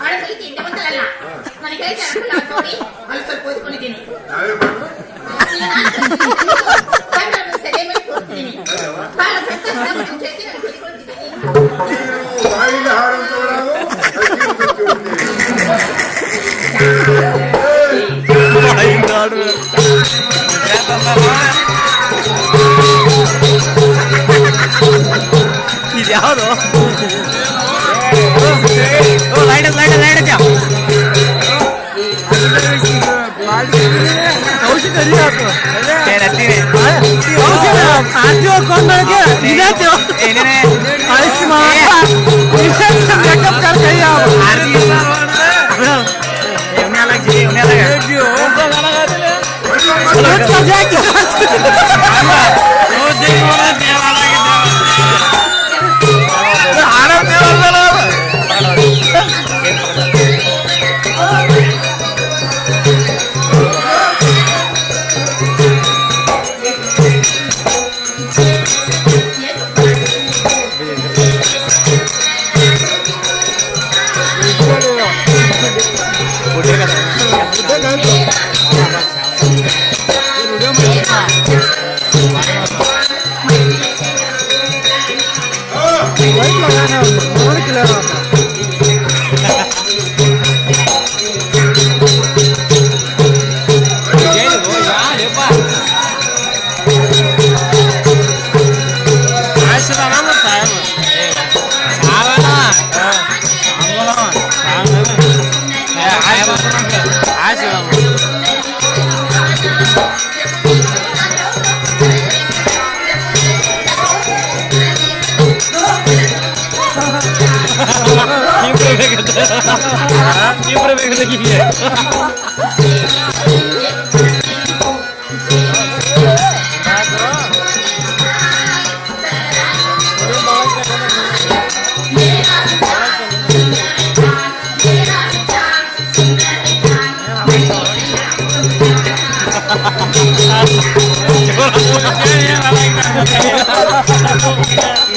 ಆಡದಲ್ಲಿ ತಿಂಡಿ ಬಂತಲ್ಲ ನನಗೆ ಕೆಲಸ ನೋಡಿ ಅಲ್ಲಿ ಸ್ವಲ್ಪ ಓದ್ಕೊಂಡಿದ್ದೀನಿ ನಾವೇ ಮಾಡ್ರು ನಾನು ಸರಿ ಮಾಡಿ ಕೊಡ್ತೀನಿ ಬಹಳ ಸಂತೋಷ ನಿಮ್ಮ ಜೊತೆ ನಾನು லைட் லைட் லைட் ಔಷಧಿ ಕರಿಯಾಕ ಏನೇ cantando เลยทีเดียวอะไรกัน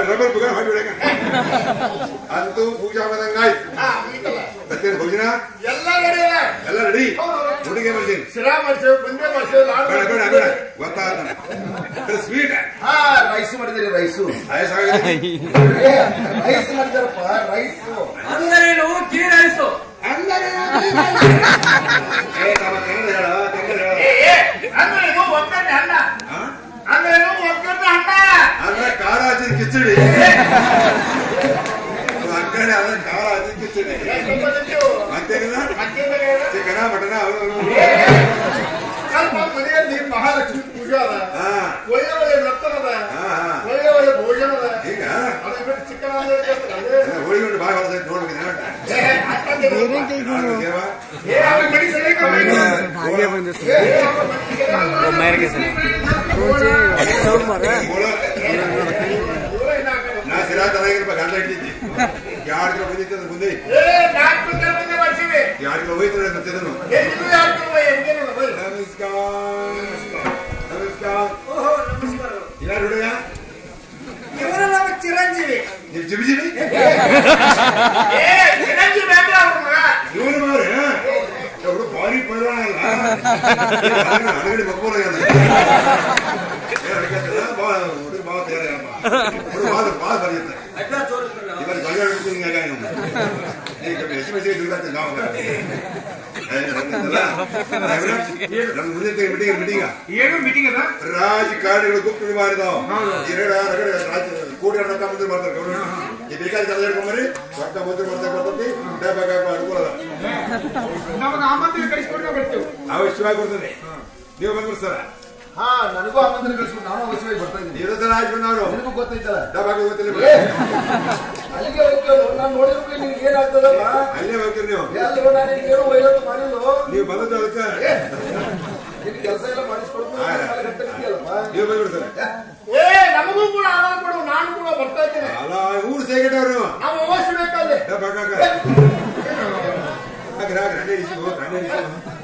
ರಬ್ಬರ್ ಬುಗ ಮಾಡಿ. ಅಂತೂ ಪೂಜಾ ಬಂದಂಗಾಯ್ತು ಮತ್ತೇನು ಭೋಜನ ಎಲ್ಲ ರೆಡಿ ಎಲ್ಲ ರೆಡಿ ಹುಡುಗಿ ಮಾಡ್ತೀನಿ ಶಿರಾ ಮಾಡ್ಸೇವೆ ಬಂದೆ ಮಾಡ್ಸೇವೆ ಲಾಡು ಬೇಡ ಬೇಡ ಬೇಡ ಗೊತ್ತಾದ ಸ್ವೀಟ್ ಹಾ ರೈಸ್ ಮಾಡಿದಿರಿ ರೈಸು ರೈಸ್ ಮಾಡಿದಾರಪ್ಪ ರೈಸು ಮತ್ತೇನಿಲ್ಲ ಚಿಕನ ಮಟನ ಅವು ಇವು. ಸ್ವಲ್ಪ ಮನೆಯಲ್ಲಿ ಮಹಾಲಕ್ಷ್ಮಿ ಪೂಜೆ ಅದ ಹಾ ಒಳ್ಳೆ ಒಳ್ಳೆ ನರ್ತನ ಅದ ಹಾ ಹಾ ಒಳ್ಳೆ ಒಳ್ಳೆ ಭೋಜನ ಅದ ಈಗ ಅದು ಬಿಟ್ಟು ಚಿಕ್ಕನ ಅಂದ್ರೆ ಇರ್ತದೆ. ಹೋಳಿಗೆ ಉಂಟು ಭಾಳ ಹೊಸ ನೋಡ್ಬೇಕು ಏ, ಅಷ್ಟೊಂದು ನಾನು ದೇವ ಏ, ಅವ್ರ ಮನೆ ಸರಿ ಕಮ್ಮಿ. ಹಾಗೆ ಬಂದಿತ್ತು ಚೆನ್ನಾಗಿರ್ಬೇಕು ಗಂಡ ಇಟ್ಟಿದ್ದಿ ಎರಡು ಕಿಲೋ ಬಂದಿತ್ತು ಅದು ಮುಂದೆ. ಎರಡು ಕಿಲೋ ಹೋಯ್ತು ಯಾರು? ನಮಸ್ಕಾರ. ನಮಸ್ಕಾರ. ಯಾರು ಹುಡುಗ? ಇವರು ನಮ್ಮ ಚಿರಂಜೀವಿ. ನೀವು ಚಿರಂಜೀವಿ? ಅವ್ರ ಇವನು ಮಾರಿ ಪೈಲಾಣ ಅಲ್ಲ. ಮಕ್ಕೋಲ ಹುಡುಗ ಭಾಳ ತೇರ ಹುಡುಗ ಭಾಳ ಭಾಳ ಬರೆಯುತ್ತೆ ಇವತ್ತು ಗಂಡ ಹಿಡ್ಕೊಂಡು ಹಿಂಗಾಗ ಈಗ ಹೆಚ್ಚು ಹೆಚ್ಚು ದುಡ್ಡು ನಾವು ನಮ್ಮ ಮುಂದೆ ಮೀಟಿಂಗ್ ಮೀಟಿಂಗ ಏನು ಮೀಟಿಂಗ್ ಅದ? ರಾಜಕಾರಣಿಗಳು ಗುಪ್ತ ಮಾಡಿದಾವ. ಎರಡು ಕೂಡಿ ರೊಕ್ಕ ಮಂತ್ರಿ ಮಾಡ್ತಾರೆ ಗೌರವ ಈ ಬೇಕಾದ ಕದ ಹಿಡ್ಕೊಂಬರಿ ರೊಕ್ಕ ಮಂತ್ರಿ ಮಾಡ್ತಾ ಬರ್ತೈತಿ ಬೇಕಾಗ ಅನುಕೂಲ ಅದ ನಮಗೆ ಆಮಂತ್ರಣ ಬರ್ತೀವಿ ನಾವು ಇಷ್ಟವಾಗಿ ಕೊಡ್ತೇನೆ ನೀವು ಬಂದ್ಬಿಡ್ತಾರ? ಸರ್ ಹಾ ನನಗೂ ಆಮಂತ್ರಣ ಕಳಿಸ್ಬಿಟ್ಟು ನಾನು ಅವಶ್ಯವಾಗಿ ಬರ್ತಾ ಇದ್ದೀನಿ ನೀವು ಅವರು ನಿನಗೂ ಗೊತ್ತೈತಲ್ಲ ಡಬ್ಬಾಗ ಗೊತ್ತಿಲ್ಲ ಅಲ್ಲಿಗೆ ಹೋಗ್ತೇವೆ ನಾನು ನೋಡಿದ್ರೆ ನಿಮ್ಗೆ ಏನಾಗ್ತದಲ್ಲ ಅಲ್ಲೇ ಹೋಗ್ತೀರಿ ನೀವು ಎಲ್ಲರೂ ನಾನು ಏನು ವೈರತ್ತು ಮಾಡಿಲ್ಲ ನೀವು ಬಂದದ್ದು ಅದಕ್ಕೆ ನಿನ್ ಕೆಲಸ ಎಲ್ಲ ಮಾಡಿಸ್ಕೊಡ್ತು ಗಟ್ಟಿದೆಯಲ್ಲಪ್ಪ ನೀವು ಬಂದ್ಬಿಡ್ತಾರೆ ಏ ನಮಗೂ ಕೂಡ ಆಧಾರ ಕೊಡು ನಾನು ಕೂಡ ಬರ್ತಾ ಇದ್ದೀನಿ ಅಲ್ಲ ಊರು ಸೇಗಟ್ಟವ್ರು ನಾವು ಅವಶ್ಯ ಬೇಕಾದ್ರೆ ಡಬ್ಬಾಗ ಹಾಗ್ರೆ ಹಾಗ್ರೆ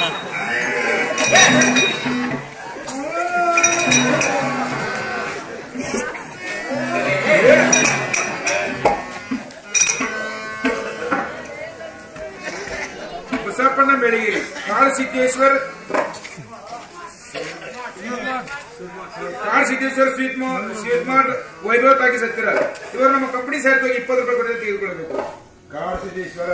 ಬೆಳಗಿರಿ ಕಾರ್ ಸಿದ್ದೇಶ್ವರ್, ಸ್ವೀಟ್ ಸ್ವೀಟ್ ಮಾರ್ಟ್ ವೈಭವ ತಾಗಿ ಸತ್ತಿರ ಇವರು ನಮ್ಮ ಕಂಪನಿ ಸೇರ್ಕೋಗಿ ಇಪ್ಪತ್ತು ರೂಪಾಯಿ ಕೊಟ್ಟರೆ ತೆಗೆದುಕೊಳ್ಬೇಕು ಕಾರ್ ಸಿದ್ದೇಶ್ವರ.